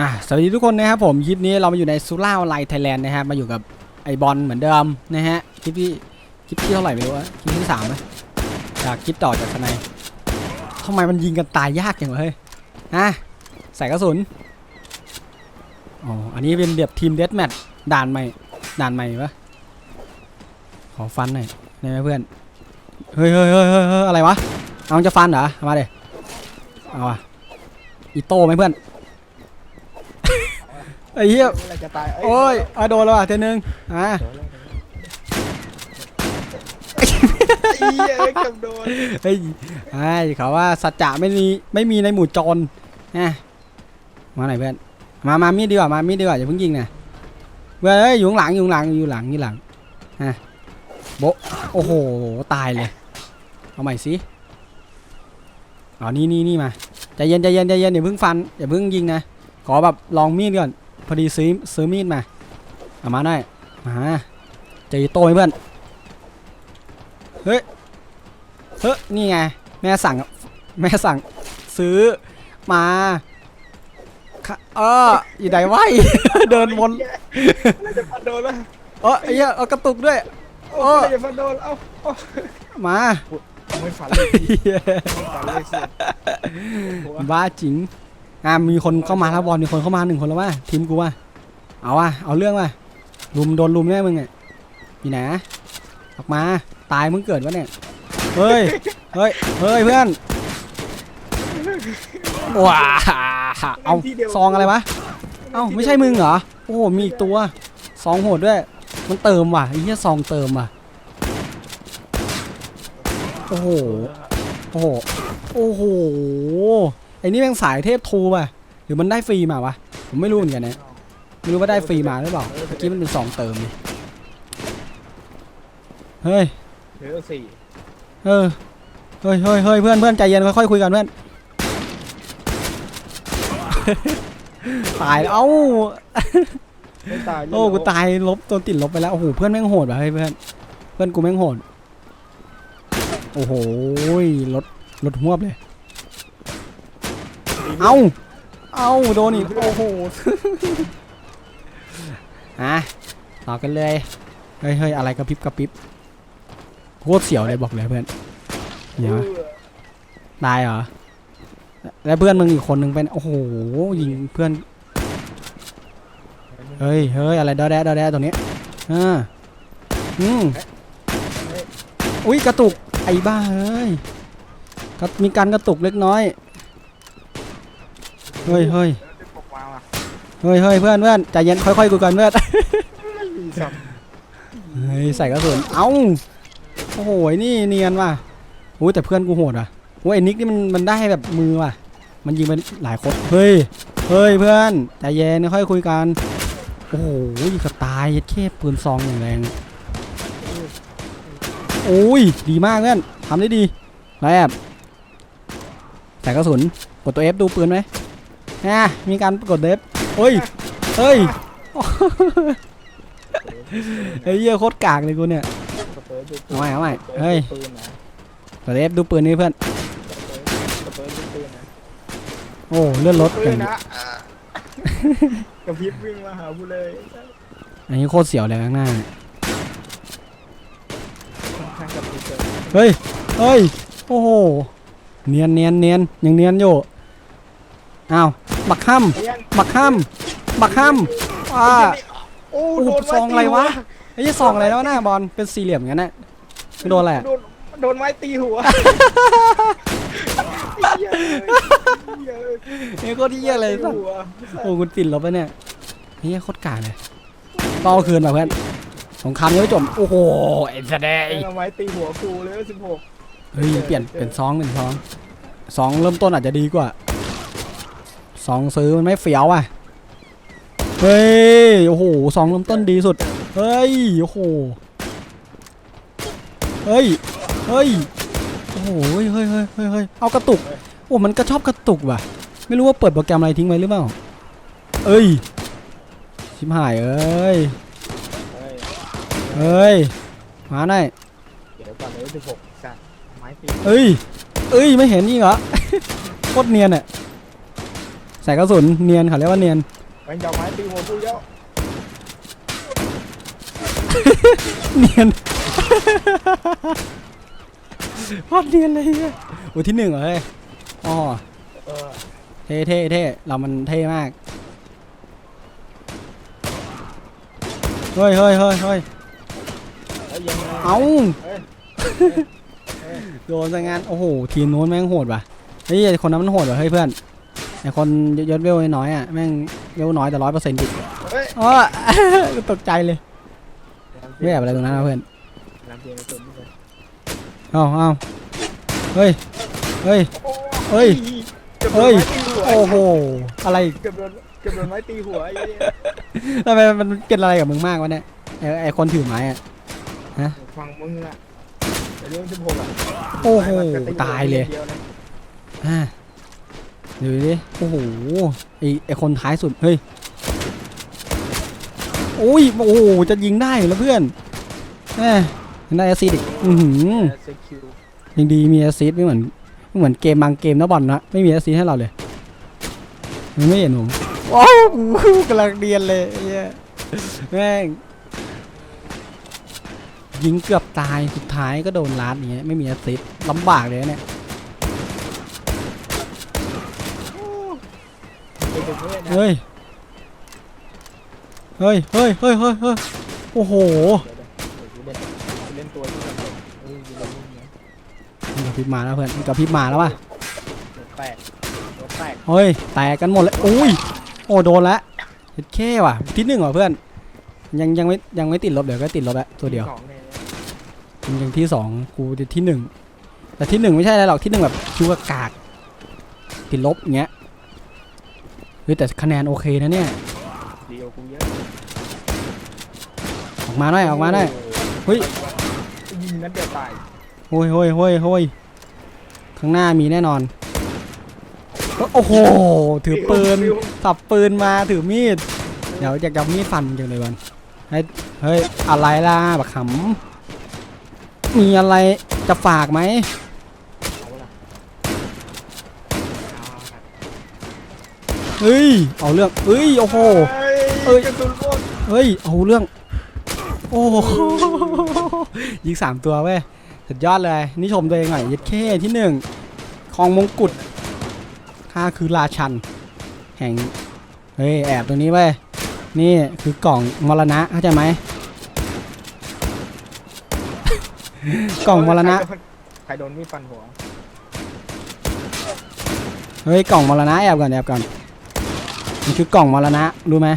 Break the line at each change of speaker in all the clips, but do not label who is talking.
อะสวัสดีทุกคนนะครับผมคลิปนี้เรามาอยู่ในซูล่าออนไลน์ไทยแลนด์นะครับมาอยู่กับไอบอลเหมือนเดิมนะฮะคลิปที่คลิปที่เท่าไหร่ไม่รู้อะคลิปที่สามไหมจากคลิปต่อจากทนายทำไมมันยิงกันตายยากอย่างเฮ้ยอะใส่กระสุนอ๋ออันนี้เป็นแบบทีมเดสแมทด่านใหม่ด่านใหม่ปะขอฟันหน่อยได้ไหมเพื่อนเฮ้ยเฮ้ยเฮ้ยเฮ้ยเฮ้ยอะไรวะเอาจะฟันเหรอมาเดี๋ยเอาอะอีโต้ไหมเพื่อน ไอ้เหี้ย
เมื่อไหรจะตาย
โอ้ยเอาโดนแล้วอะเทนึงอะ
ไอ้เหี้ยเอ้ยเกือบโดน
เฮ้ยไอ้เขาว่าสัจจะไม่มีไม่มีในหมู่โจรนะมาไหนอยเพื่อน มามามีดดีกว่า มามีดดีกว่าอย่าเพิ่งยิงนะเว้ยอยู่ข้างหลังอยู่ข้างหลังอยู่หลังอยู่หลังฮะโบะโอ้โห ตายเลย เอาใหม่สิอ๋อนี่นี่นี่มา ใจเย็นใจเย็นใจเย็นอย่าเพิ่งฟันอย่าเพิ่งยิงนะ ขอแบบลองมีดก่อน พอดีซื้อซื้อมีดมาเอามาได้มาเจออีโต้ไหมเพื่อนเฮ้ยเฮ้ยนี่ไงแม่สั่งแม่สั่งซื้อมาค่ะเอออยู่ไหนวะเดินวน
น่าจะฟันโดนแล้ว
เออไอ้เหี้ยเอากระตุกด้วย
โอ้ยน่าจะฟันโดนเอ้าเอ้า
มา
ไม่ฟันเลยไม่ฟันเลยเสียหัว
บ้าจริง อะมีคนเข้ามาแล้วบอลมีคนเข้ามาหนึ่งคนแล้วว่าทีมกูว่าเอาว่ะเอาเรื่องว่ะลุมโดนลุมแน่มึงอะอยู่ไหนออกมาตายมึงเกิดวะเนี่ยเฮ้ยเฮ้ยเฮ้ยเพื่อนว้าเอาซองอะไรวะเอ้าไม่ใช่มึงเหรอโอ้โหมีอีกตัวซองโหดด้วยมันเติมว่ะไอ้เหี้ยซองเติมว่ะโอ้โหโอ้โหโอ้โห ไอ้นี่แม่งสายเทพทูป่ะหรือมันได้ฟรีมาวะผมไม่รู้เหมือนกันนะไม่รู้ว่าได้ฟรีมาหรือเปล่าเมื่อกี้มันเป็นซองเติมนี่เฮ้ย
เหลือสี่
เออเฮ้ยเฮ้ยเฮ้ยเพื่อนเพื่อนใจเย็นค่อยๆคุยกันเพื่อนตายแล้วเอ้า
ไม่ตาย
โอ้กูตายลบตัวติดลบไปแล้วโอ้โหเพื่อนแม่งโหดว่ะเฮ้ยเพื่อนเพื่อนกูแม่งโหดโอ้โหรถรถหวบเลย เอ้า เอ้าโดนอีก โอ้โหอะต่อกันเลย เฮ้ยเฮ้ยอะไรกระพริบกระพริบโคตรเสียวเลยบอกเลยเพื่อนเดี๋ยวตายเหรอ แล้วเพื่อนมึงอีกคนนึงเป็น โอ้โห ยิงเพื่อน เฮ้ยเฮ้ยอะไรดอแดะดอแดะตรงนี้อ่าอืมอุ้ยกระตุกไอ้บ้าเฮ้ยก็มีการกระตุกเล็กน้อย เฮ้ยเฮ้ย
ปกวางว่ะ
เฮ้ยเฮ้ยเพื่อนเพื่อนใจเย็นค่อยๆกูกันเพื่อน
มีสับ
เฮ้ยใส่กระสุนเอ้าโอ้โหนี่เนียนว่ะโอ้ยแต่เพื่อนกูโหดอะโอ้ยไอ้นิกนี่มันมันได้แบบมือว่ะ มันยิงไปหลายคนเฮ้ยเฮ้ยเพื่อนใจเย็นค่อยคุยกันโอ้โหยิงกระตายยัดเข้ปืนซองอย่างแรงโอ้ยดีมากเพื่อนทำได้ดีไรแอบใส่กระสุนกดตัว F ดูปืนไหม ฮะมีการกด F เฮ้ยเฮ้ยเฮ้ยเหี้ยโคตรกากเลยกูเนี่ย
สเปอร์ดู
เอาใหม่เอาใหม่เฮ้ย
ปืนนะ
กด F ดูปืนนี่เพื่อน
สเปอร์ดูปืนนะ
โอ้เลื่อนรถ
ปื
อนย่าง
นะอะกระพริบวิ่งมาหากูเลย
อันนี้โคตรเสียวเลยข้างหน้า
ข้างกับพริบเลย
เฮ้ยเฮ้ย โอ้โห เนียนเนียนเนียนยังเนียนอยู่ อ้าว บักห้ำบักห้ำบักห้ำอ่า
โอ้
โอ้
โดน
ซองอะไรวะไอ้ยี่ซองอะไรแล้วะหน้าบอลเป็นสี่เหลี่ยมงั้นน่ะไม่โดนอะไรอะ
โดนโดนไม้ตีหัวเหี้ยเหี้ย
เฮ้ยโคตรเหี้ยเลยสัส
หัว
โอ้กูติดลบไปเนี่ยเฮ้ยโคตรกากเลยต้องเอาคืนมาเพื่อนสงครามยังไม่จบโอ้โหไอ้แสดง
เอาไม้ตีหัวกูเลยสิบหก
เฮ้ยเปลี่ยนเป็นซองเป็นซองซองเริ่มต้นอาจจะดีกว่า ซองซื้อมันไม่เฟี้ยวอะ เฮ้ย โอ้โหซองเริ่มต้นดีสุด เฮ้ย โอ้โห เฮ้ย เฮ้ย โอ้โหเฮ้ยเฮ้ยเฮ้ยเฮ้ยเฮ้ยเอากระตุก โอ้ มันก็ชอบกระตุกว่ะ ไม่รู้ว่าเปิดโปรแกรมอะไรทิ้งไว้หรือเปล่า เอ้ย ชิบหายเอ้ย
เฮ้ย
เอ้ย มาหน่อย
เดี๋ยวก่อนเลยสิบหกสัตว์ไม้ตี
เอ้ย เอ้ย ไม่เห็นนี่เหรอ โคตรเนียนอะ ใส่กระสุนเนียนเขาเรียกว่าเนียน
แม่งจะเอาไม้ตีหัวกูเยอะ
เนียน โคตรเนียนเลยเฮียโอ้ยที่หนึ่งเหรอเฮ้ยอ๋อ
เออ
เท่เท่เท่เรามันเท่มาก เฮ้ยเฮ้ยเฮ้ยเฮ้ย
แล้วยังไง
เอา
เอ้ย
โดนซะงั้น โอ้โห ทีมนู้นแม่งโหดว่ะเฮ้ยไอ้คนนั้นมันโหดว่ะเฮ้ยเพื่อน ไอคนยศเวลน้อยๆอะแม่งเวลน้อยแต่ร้อยเปอร์เซ็นต์ดิ
เฮ้ย
อ๋อ ตกใจเลยไม่แบบอะไรตรงนั้นนะเพื่อน
น้ำเพียงกระสุนด้วย
เอาเอาเฮ้ยเฮ้ยเฮ้ย
เกือบโด
เฮ้
น
ย
ไม้ตีหัว
โอ้โหอะไร
เกือบโดนเกือบโดนไม้ตีหัวไอ้เหี้ย
ทำไมมันเป็นอะไรกับมึงมากวะเนี่ยไอไอคนถือไม้อะ
ฟังมึงอะเดี๋ยวเรื่องสิบหกอะ
โอ้โห
ไม้มันก็
ตายเลย
ดีว นะ
อะดูดิโอ้โหไอไอคนท้ายสุด เฮ้ยโอ้ยโอ้โหจะยิงได้เหรอเพื่อนแหมได้แอซิดอีกอือหือยังดีมีแอซิดไม่เหมือนไม่เหมือนเกมบางเกมนะบอลนะไม่มีแอซิดให้เราเลยมไม่เห็นผมว้าวกูกำลังเดียนเลยเหี้ยแม่งยิงเกือบตายสุดท้ายก็โดนลัดอย่างเงี้ยไม่มีแอซิดลำบากเลยเนี่ย
เลยนะ
เฮ้ย เฮ้ย เฮ้ย เฮ้ย เฮ้ย เฮ้ย โอ้โห
เดี๋ยวเดี๋ยวกูเล่นกูเล่นตัวที่มันเฮ้ยอยู่แล้วนี่ไง
มันกระพริบมาแล้วเพื่อนมันกระพริบมาแล้วป่ะ
รถแตกรถแตก
เฮ้ย แตกกันหมดเลยอุ้ย โอ้โดนละเฮ็ดแค่ว่ะ ที่หนึ่งว่ะเพื่อน ยังยังไม่ยังไม่ติดลบเดี๋ยวก็ติดลบแล้วตัวเดียว
สองเนี่ย
ยังยังที่สองกูจะที่หนึ่งแต่ที่หนึ่งไม่ใช่อะไรหรอกที่หนึ่งแบบคิวกากติดลบอย่างเงี้ย เฮ้ยแต่คะแนนโอเคนะเนี่ย
เดียวกูเยอะ
ออกมาหน่อยออกมาหน่อยเฮ้ย
ยิงนั้นเดียวตาย
โอ้ยโอ้ยโอ้ยโอ้ยข้างหน้ามีแน่นอนโอ้โหถือปืน
ฟิว
สับปืนมาถือมีด เดี๋ยวอยากจะเอามีดฟันจังเลยวันเฮ้ยเฮ้ยอะไรล่ะบักขำมีอะไรจะฝากไหม
เอาล่ะ
เฮ้ย เอาเรื่องเฮ้ย โอ้โห
เฮ้ย
เอ้ย
กระสุนหมด
เฮ้ย เอาเรื่อง โอ้โหยิงสามตัวเว้ย สุดยอดเลย นี่ชมตัวเองหน่อยยัดเข้ที่หนึ่งครองมงกุฎข้าคือราชัน แห่ง เฮ้ย แอบตรงนี้เว้ย นี่คือกล่องมรณะเข้าใจไหม กล่องมรณะ
ใครโดนมีดฟันหัว
เฮ้ย กล่องมรณะแอบก่อนแอบก่อน มันคือกล่องมรณะรู้ไหม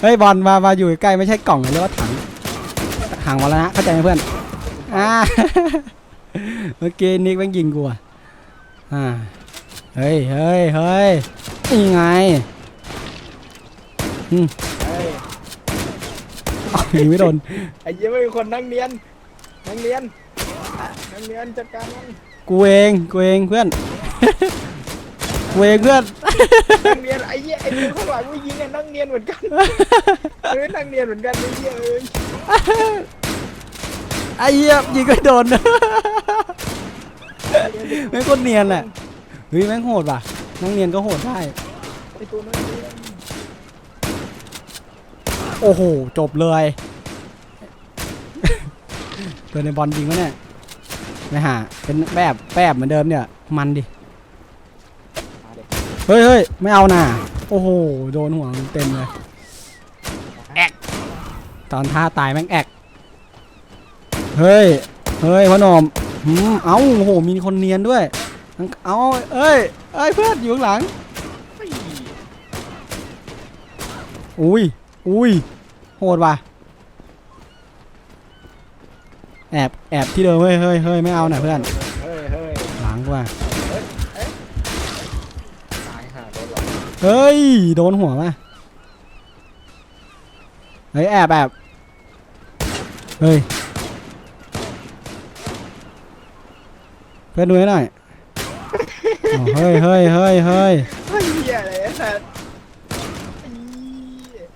เฮ้ยบอลมามาอยู่ใกล้ไม่ใช่กล่องเรียกว่าถังถังมรณะเข้าใจไหมเพื่อนอ่าเมื่อกี้นิกแม่งยิงกูอะอ่าเฮ้ยเฮ้ยเฮ้ยนี่ไง
เฮ้ย
อ้าวยิงไม่โดน
ไอ้เหี้ยไม่มีคนนั่งเนียนนั่งเนียนนั่งเนียนจัดการมัน
กูเองกูเองเพื่อนกู เองเพื่อน
นั่งเนียนไอ้เหี้ยไอ้ตัวข้างหลังไม่ยิงอะนั่งเนียนเหมือนกันเฮ้ยนั่งเนียนเหมือนกันไอ้เหี้ยเอ้ย
ไอ้เหี้ยยิงไม่โดนแม่งโคตรเนียนแหละเฮ้ยแม่งโหดว่ะนั่งเนียนก็โหดได้
ไอ้ตัวนั่งเนียน
โอ้โหจบเลยตัวในบอลยิงวะเนี่ยไม่หาเป็นแบบแบบเหมือนเดิมเนี่ยมันดิ
มา เด็ก
เฮ้ยเฮ้ยไม่เอาน่ะ โอ้โห โดนหัวเต็มเลยตอนท่าตายแม่งแอกเฮ้ย เฮ้ยพ่อหนมหืมเอ้าโอ้โห มีคนเนียนด้วย เอาเอ้ยเอ้ยเพื่อนอยู่ข้างหลัง
เฮ้ย
อุ้ย อุ้ย โหดว่ะ แอบ แอบที่เดิมเฮ้ยเฮ้ยเฮ้ยไม่เอาหน่ะเพื่อน
เฮ้ยเฮ้ย
หลังกว่า
ตายห่าโดนหลอก
เฮ้ย โดนหัวมาเฮ้ยแอบแอบเฮ้ย เพื่อนดูให้หน่อยอ๋อเฮ้ยเฮ้ยเฮ้ยเฮ้ย
เฮ้ยเหี้ยอะไรไอ้สัสไอ้เหี้ย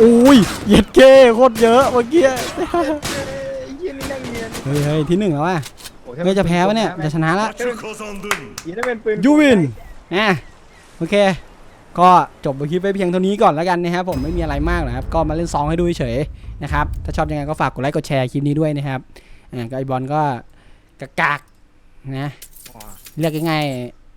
อุ้ยเหย็ดเก้โคตรเยอะเมื่อกี้
เอ้ยไอ้เหี้ยนี่นั่งเนียน
เเฮ้ยเฮ้ยที่หนึ่งแล้วว่ะ
โอ้ถ้า
เฮ้ยจะแพ้วะเนี่ยจะชนะละยูวินนะโอเค ก็จบคลิปไปเพียงเท่านี้ก่อนแล้วกันนะครับผมไม่มีอะไรมากนะครับก็มาเล่นซองให้ดูเฉยนะครับถ้าชอบยังไงก็ฝากกดไลค์กดแชร์คลิปนี้ด้วยนะครับอ่าก็ไอบอลก็กากากนะเรียกง่าย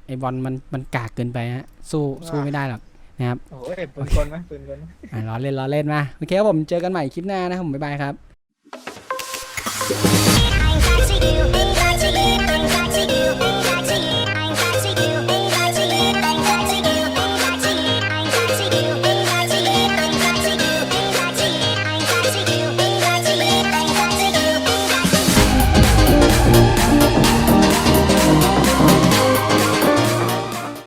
ไอบอลมันมันกากเกินไปฮะสู้สู้ไม่ได้หรอกนะครับ
โอ้ยปืนกลไหมปืนกลไหม
อะล้อเล่นล้อเล่นมาโอเคครับผมเจอกันใหม่คลิปหน้านะครับผมบ๊ายบายครับ